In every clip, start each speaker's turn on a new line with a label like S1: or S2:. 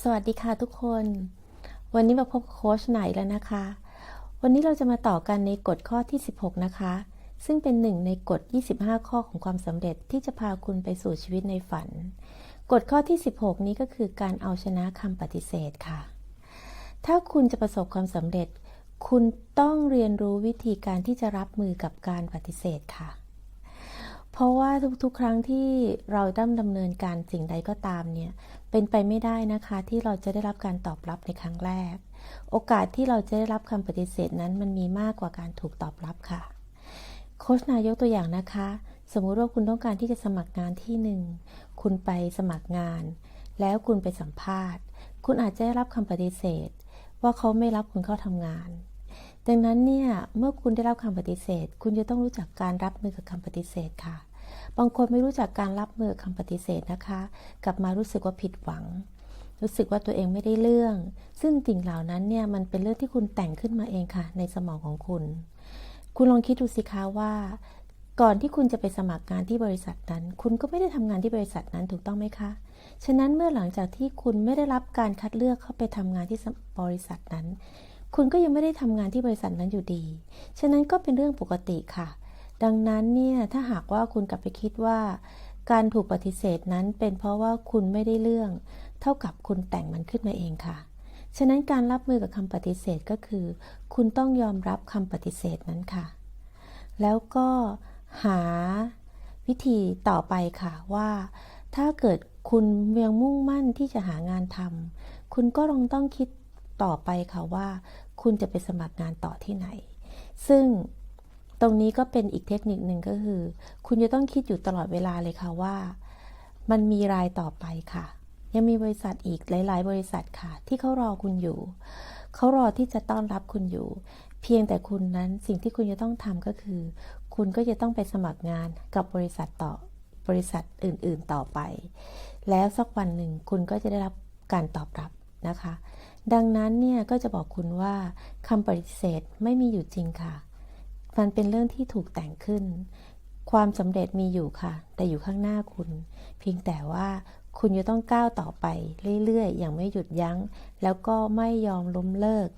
S1: สวัสดีค่ะทุกคน วันนี้มาพบโค้ชไหนแล้วนะคะ วันนี้เราจะมาต่อกันในกฎข้อที่ 16 นะคะ ซึ่งเป็นหนึ่งในกฎ 25 ข้อของความสำเร็จที่จะพาคุณไปสู่ชีวิตในฝัน กฎข้อที่ 16 นี้ก็คือการเอาชนะคำปฏิเสธค่ะ ถ้าคุณจะประสบความสำเร็จคุณต้องเรียนรู้วิธีการที่จะรับมือกับการปฏิเสธค่ะ เพราะว่าทุกๆ ครั้งที่เราต้องดำเนินการสิ่งใดก็ตามเนี่ย เป็นไปไม่ได้นะคะ ที่เราจะได้รับการตอบรับในครั้งแรก โอกาสที่เราจะได้รับคำปฏิเสธนั้นมันมีมากกว่าการถูกตอบรับค่ะ โค้ชนายกตัวอย่างนะคะ สมมุติว่าคุณต้องการที่จะสมัครงานที่หนึ่งคุณไปสมัครงาน แล้วคุณไปสัมภาษณ์ คุณอาจจะได้รับคำปฏิเสธ ว่าเขาไม่รับคุณเข้าทำงาน ดังนั้นเนี่ยเมื่อคุณได้รับคำปฏิเสธ คุณจะต้องรู้จักการรับมือกับคำปฏิเสธค่ะ บางคนไม่รู้จักการรับมือคำปฏิเสธนะคะ กลับมารู้สึกว่าผิดหวัง รู้สึกว่าตัวเองไม่ได้เรื่อง ซึ่งสิ่งเหล่านั้นเนี่ยมันเป็นเรื่องที่คุณแต่งขึ้นมาเองค่ะ ในสมองของคุณ คุณลองคิดดูสิคะว่า ก่อนที่คุณจะไปสมัครงานที่บริษัทนั้น คุณก็ไม่ได้ทำงานที่บริษัทนั้นถูกต้องไหมคะ ฉะนั้นเมื่อหลังจากที่คุณไม่ได้รับการคัดเลือกเข้าไปทำงานที่บริษัทนั้น คุณก็ยังไม่ได้ทำงานที่บริษัทนั้นอยู่ดี ฉะนั้นก็เป็นเรื่องปกติค่ะ ดังนั้นเนี่ยถ้าหากว่าคุณกลับไปคิดว่า การถูกปฏิเสธนั้นเป็นเพราะว่าคุณไม่ได้เรื่อง เท่ากับคุณแต่งมันขึ้นมาเองค่ะ ฉะนั้นการรับมือกับคำปฏิเสธก็คือ คุณต้องยอมรับคำปฏิเสธนั้นค่ะ แล้วก็หาวิธีต่อไปค่ะว่า ถ้าเกิดคุณยังมุ่งมั่นที่จะหางานทำคุณก็ลองต้องคิด ต่อไปค่ะว่า คุณจะไปสมัครงานต่อที่ไหน ซึ่งตรงนี้ก็เป็นอีกเทคนิคหนึ่งก็คือ คุณจะต้องคิดอยู่ตลอดเวลาเลยค่ะว่า มันมีรายต่อไปค่ะ ยังมีบริษัทอีกหลาย ๆ บริษัทค่ะ ที่เขารอคุณอยู่ เขารอที่จะต้อนรับคุณอยู่ เพียงแต่คุณนั้นสิ่งที่คุณจะต้องทำก็คือ คุณก็จะต้องไปสมัครงานกับบริษัทต่อบริษัทอื่น ๆ ต่อไป แล้วสักวันหนึ่งคุณก็จะได้รับการตอบรับนะคะ ดังนั้นเนี่ยก็จะบอกคุณว่าคำปฏิเสธไม่มีอยู่จริงค่ะ มันเป็นเรื่องที่ถูกแต่งขึ้น ความสำเร็จมีอยู่ค่ะ แต่อยู่ข้างหน้าคุณ เพียงแต่ว่าคุณจะต้องก้าวต่อไปเรื่อยๆ อย่างไม่หยุดยัง้ง แล้วก็ไม่ยอมล้มเลิก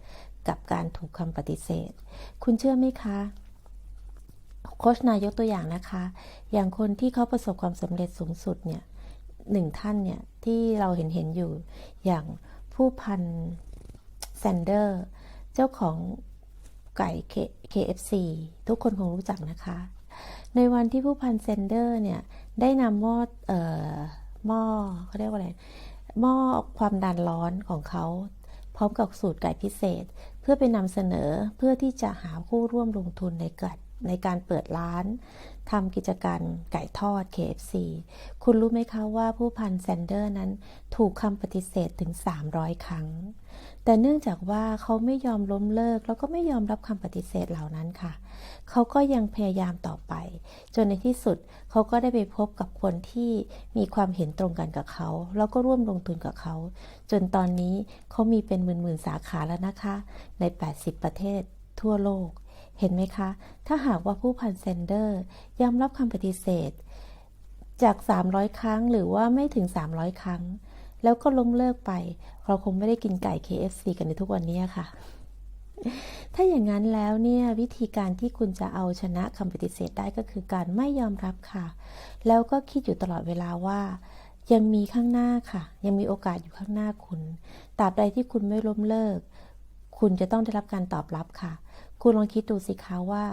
S1: กับการถูกคำปฏิเสธ คุณเชื่อไหมคะโคชนายกตัวอย่างนะคะ อย่างคนที่เขาประสบความสำเร็จสูงสุดเนี่ยหนึ่งท่านเนี่ยที่เราเห็นเห็นอยู่อย่าง ผู้พันแซนเดอร์ เจ้าของไก่ KFC ทุกคนคงรู้จักนะคะ ในวันที่ผู้พันเซนเดอร์เนี่ย ได้นำหม้อเอ่อหม้อเขาเรียกว่าอะไรหม้อความดันร้อนของเขาพร้อมกับสูตรไก่พิเศษ เพื่อไปนำเสนอเพื่อที่จะหาผู้ร่วมลงทุนในเกิด ในการเปิดร้านทำกิจการไก่ทอด KFC คุณรู้ไหมคะว่าผู้พันแซนเดอร์นั้นถูกคำปฏิเสธถึง 300 ครั้ง แต่เนื่องจากว่าเขาไม่ยอมล้มเลิก แล้วก็ไม่ยอมรับคำปฏิเสธเหล่านั้นค่ะ เขาก็ยังพยายามต่อไป จนในที่สุดเขาก็ได้ไปพบกับคนที่มีความเห็นตรงกันกับเขา แล้วก็ร่วมลงทุนกับเขา จนตอนนี้เขามีเป็นหมื่นๆสาขาแล้วนะคะ ใน 80 ประเทศทั่วโลก เห็นไหมคะ ถ้าหากว่าผู้พันเซนเดอร์ยอมรับคำปฏิเสธ จาก 300 ครั้งหรือว่าไม่ถึง 300 ครั้ง แล้วก็ล้มเลิกไป เราคงไม่ได้กินไก่ KFC กันในทุกวันนี้ค่ะ ถ้าอย่างนั้นแล้วเนี่ยวิธีการที่คุณจะเอาชนะคำปฏิเสธได้ก็คือการไม่ยอมรับค่ะ แล้วก็คิดอยู่ตลอดเวลาว่ายังมีข้างหน้าค่ะ ยังมีโอกาสอยู่ข้างหน้าคุณตราบใดที่คุณไม่ล้มเลิก คุณจะต้องได้รับการตอบรับค่ะ คุณลองคิดดูสิคะว่า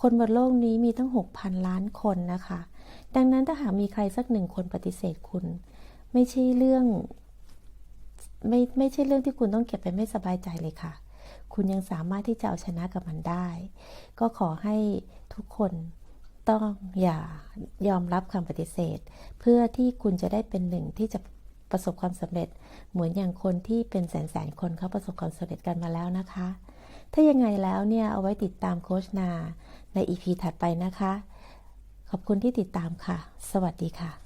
S1: คนบนโลกนี้มีตั้ง 6,000 ล้านคนนะคะ ดังนั้นถ้าหากมีใครสักหนึ่งคนปฏิเสธคุณ ไม่ใช่เรื่อง ไม่ไม่ใช่เรื่องที่คุณต้องเก็บไปไม่สบายใจเลยค่ะ คุณยังสามารถที่จะเอาชนะกับมันได้ ก็ขอให้ทุกคนต้องอย่ายอมรับคำปฏิเสธ เพื่อที่คุณจะได้เป็นหนึ่งที่จะประสบความสำเร็จ เหมือนอย่างคนที่เป็นแสนแสนคนเขาประสบความสำเร็จกันมาแล้วนะคะ ถ้ายังไงแล้วเนี่ยเอาไว้ติดตามโคชนาใน EP ถัดไปนะคะ ขอบคุณที่ติดตามค่ะ สวัสดีค่ะ